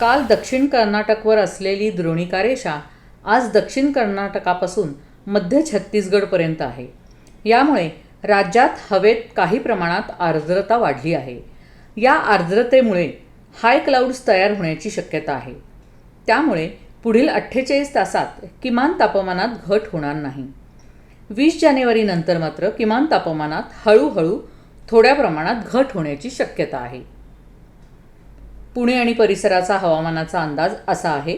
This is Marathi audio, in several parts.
काल दक्षिण कर्नाटकवर असलेली द्रोणिका रेषा आज दक्षिण कर्नाटकापासून मध्य छत्तीसगडपर्यंत आहे. यामुळे राज्यात हवेत काही प्रमाणात आर्द्रता वाढली आहे. या आर्द्रतेमुळे हाय क्लाउड्स तयार होण्याची शक्यता आहे. त्यामुळे पुढील अठ्ठेचाळीस तासात किमान तापमानात घट होणार नाही. वीस जानेवारीनंतर मात्र किमान तापमानात हळूहळू थोड्या प्रमाणात घट होण्याची शक्यता आहे. पुणे आणि परिसराचा हवामानाचा अंदाज असा आहे.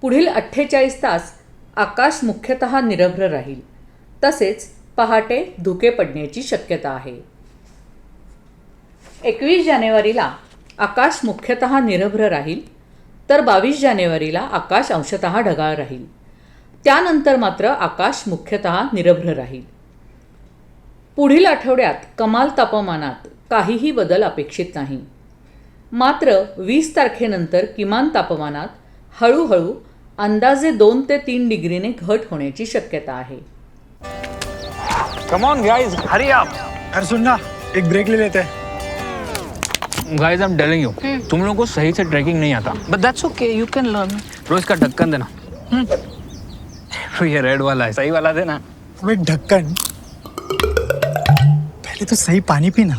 पुढील अठ्ठेचाळीस तास आकाश मुख्यतः निरभ्र राहील. तसेच पहाटे धुके पडण्याची शक्यता आहे. एकवीस जानेवारीला आकाश मुख्यतः निरभ्र राहील तर बावीस जानेवारीला आकाश अंशतः ढगाळ राहील. त्यानंतर मात्र आकाश मुख्यतः निरभ्र राहील. पुढील आठवड्यात कमाल तापमानात काहीही बदल अपेक्षित नाही. मात्र वीस तारखेनंतर किमान तापमानात हळूहळू अंदाजे दोन ते तीन डिग्रीने घट होण्याची शक्यता आहे. Come on guys hurry up अरे सुन ना एक ब्रेक ले लेते. हैं guys I am telling you तुम लोगों को सही से ट्रैकिंग नहीं आता. But that's okay, you can learn. रोज का ढक्कन देना. ये रेड वाला है. सही वाला देना. अबे ढक्कन पहले तो सही पानी पीना.